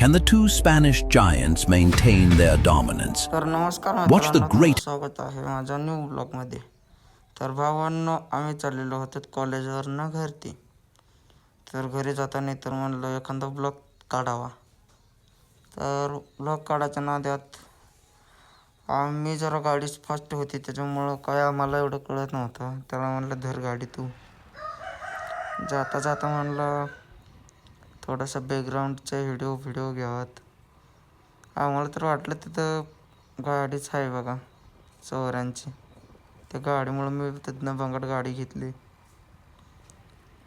Can the two Spanish giants maintain their dominance? तर नमस्कार Watch the great- स्वागत आहे माझ्या न्यू ब्लॉगमध्ये तर भावांनो आम्ही चाललेलो होतो कॉलेजवरनं घरती. तर घरी जाताना तर म्हणलं एखादा ब्लॉग काढावा. तर ब्लॉग काढायच्या नादात आम्ही जरा गाडी फास्ट होती त्याच्यामुळं काय आम्हाला एवढं कळत नव्हतं. त्याला म्हणलं धर गाडी तू. जाता जाता म्हणलं थोडासा बॅकग्राऊंडचे व्हिडिओ व्हिडिओ घ्यावात. आम्हाला तर वाटलं तिथं गाडीच आहे बघा चोऱ्यांची त्या गाडीमुळं मी तिथनं बंगट गाडी घेतली.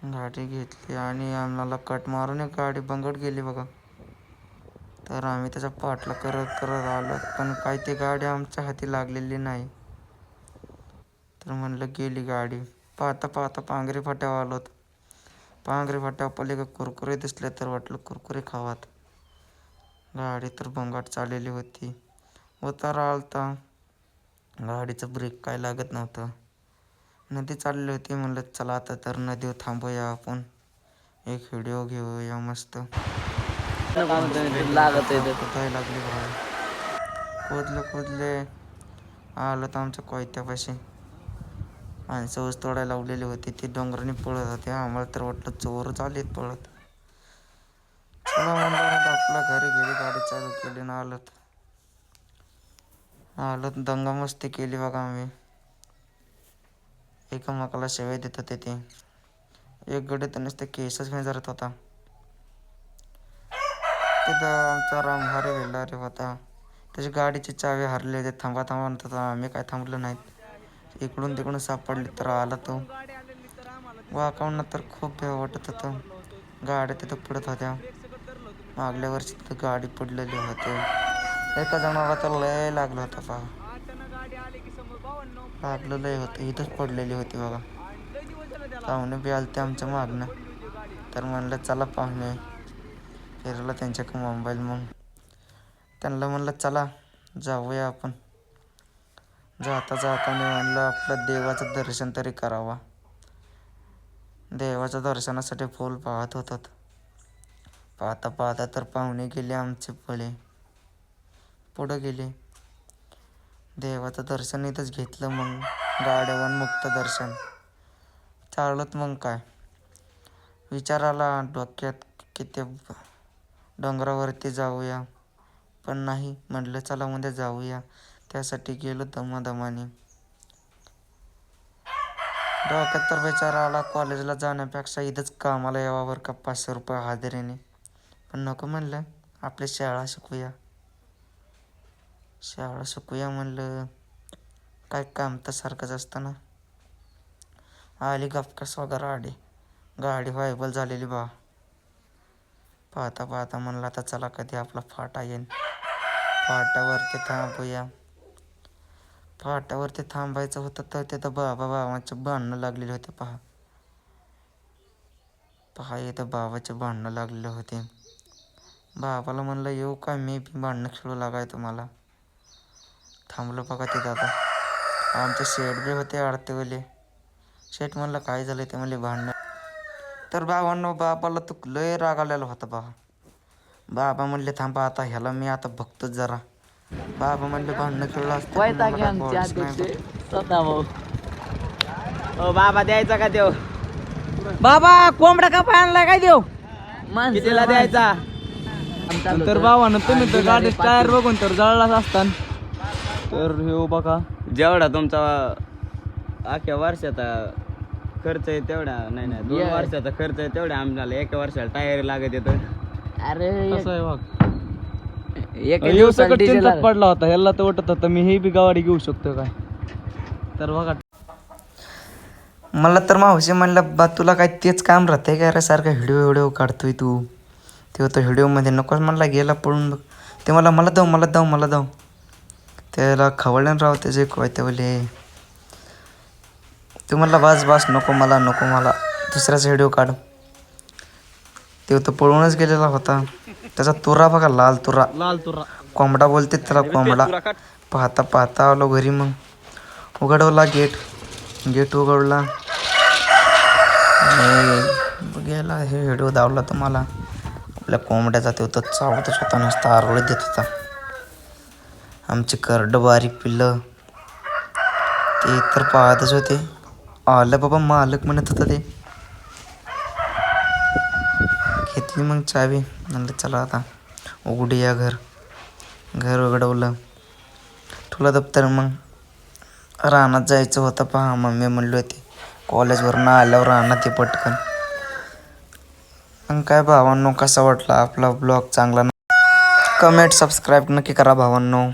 गाडी घेतली आणि आम्हाला कट मारून एक गाडी बंगट गेली बघा. तर आम्ही त्याचा पाठला करत करत आलो पण काय ती गाडी आमच्या हाती लागलेली नाही. तर म्हणलं गेली गाडी. पाहता पाहता पांगरी फाट्यावर आलो होतो पांगरी फाट्यावर का कुरकुरे दिसले तर वाटलं कुरकुरे खावात. गाडी तर बंगाट चाललेली होती. उतारा आलता. गाडीचं ब्रेक काय लागत नव्हतं. नदी चालली होती म्हणलं चला आता तर नदीवर थांबूया आपण. एक व्हिडिओ घेऊया मस्त. लागत आहे कुठाय लागली खोदले खोदले. आलं तर आमच्या कोयत्यापाशी. आणि ऊस तोडायला लावलेली होती. ते डोंगराने पळत होते. आम्हाला तर वाटलं चोरच आलेत पळत. चला म्हणलं आपल्या घरी गेली गाडी चालू केली ना आलत. आलत दंगा मस्ती केली बघा आम्ही. एकामेकाला शेवे देत होते ते. एक गडी तर नुसते केसच मेजरत होता. तिथं आमचा राम हरे वेल्लारे होता. त्याची गाडीची चावी हरली होती थांबा थांबा म्हणत होता. आम्ही काय थांबलो नाहीत. इकडून तिकडून सापडली तर आला तो. वाकावणं तर खूप भ्या वाटत होतं. गाड्या तिथं पडत होत्या. मागल्या वर्षी तिथं गाडी पडलेली होती. एका जणाला तर लय लागलं होतं पहा लागलं लय होतं. इथंच पडलेली होती बघा. पाहुणे बी आलते आमच्या मागणं तर म्हणलं चला पाहुणे. फिरलं त्यांच्याकडे मोबाईल मग. त्यांना म्हणलं चला जाऊया आपण. जाता जाताना म्हणलं आपलं देवाचं दर्शन तरी करावा. देवाच्या दर्शनासाठी फुल पाहत होतात. पाहता पाहता तर पाहुणे गेले आमचे पळे पुढं गेले. देवाचं दर्शन इथंच घेतलं मग गाड्यावर मुक्त दर्शन. चालत मग काय? विचार आला डोक्यात की ते डोंगरावरती जाऊया. पण नाही म्हटलं चला मध्ये जाऊया. त्यासाठी गेलो दमादमाने. डोक्यात तर विचार आला कॉलेजला जाण्यापेक्षा इथंच कामाला यावावर का पाचशे रुपये हाजिरीने. पण नको म्हणलं आपली शाळा शिकूया. शाळा शिकूया म्हणलं काय काम तर सारखंच असतं ना. आली गपकास वगैरे आडी गाडी व्हायबल झालेली बा. पाहता पाहता म्हणलं आता चला कधी आपला फाटा येईल फाटावरती थांबूया. फाटावरती थांबायचं होतं तर तिथं बाबा बाबाचं भांडणं लागलेले होते पहा. पहा इथं बाबाचे भांडणं लागलेले होते. बाबाला म्हणलं येऊ का? मी बी भांडणं खेळू लागाय तुम्हाला. थांबलो बघा तिथं आता. आमचे शेट बी होते आडतेवाले शेठ म्हणलं काय झालं ते म्हणले भांडणं. तर बाबांनो बाबाला तू लय राग आलेला होता बाबा बाबा म्हणले थांबा आता ह्याला मी आता बघतोच जरा. बाबा म्हणले भांडणं खेळलं असतं वैताग आमचे अध्यक्ष बा. स्वतः भाऊ. हो बाबा द्यायचा का देव? बाबा कोंबडा का पाय आणलाय काय देव? कितीला द्यायचा? तर भावानं तुम्ही तर गाडी टायर बघून तर जळलाच असतान. तर हे बघा जेवढा तुमचा अख्ख्या वर्षाचा खर्च आहे तेवढा नाही नाही दोन. वर्षाचा खर्च आहे तेवढा आम्हाला एका वर्षाला टायर लागत येतं. अरे कसं आहे बघ एक चिंतात पडला होता. ह्याला तर वाटत होतं मी ही बी गाडी घेऊ शकतो काय? तर बघा. मला तर मावशी म्हणलं बा तुला काय तेच काम राहतंय काय रे? सारखं व्हिडिओ व्हिडिओ काढतोय तू. ते होतं व्हिडिओमध्ये. नकोच म्हणला गेला पळून बघ. ते मला मला दाव मला दाव मला दाव त्याला खवळल्यान राव त्याचे कोयत्यावले तू म्हणला बस बस नको मला नको मला. दुसऱ्याचा व्हिडिओ काढ. ते होतं पळूनच गेलेला होता. त्याचा तुरा बघा लाल तुरा. लाल तुरा. कोंबडा बोलते त्याला कोंबडा. पाहता पाहता आलो घरी मग. उघडवला गेट. गेट उघडला गेला हे व्हिडिओ दावला तुम्हाला आपल्या कोंबड्या जाते होतं चावतच होता नुसता आरोळी देत होता. आमची करड बारीक पिल्लं. ते तर पाहतच होते. आलं बाबा मालक म्हणत होता ते. घेतली मग चावी. म्हणलं चला आता उघडूया घर. घर उघडवलं. तुला दप्तर मग रानात जायचं होतं पहा मम्मी म्हणली होती. कॉलेजवरनं आल्यावर रानात ते पटकन. मग काय भावांनो कसा वाटला आपला ब्लॉग? चांगला कमेंट सबस्क्राईब नक्की करा भावांनो.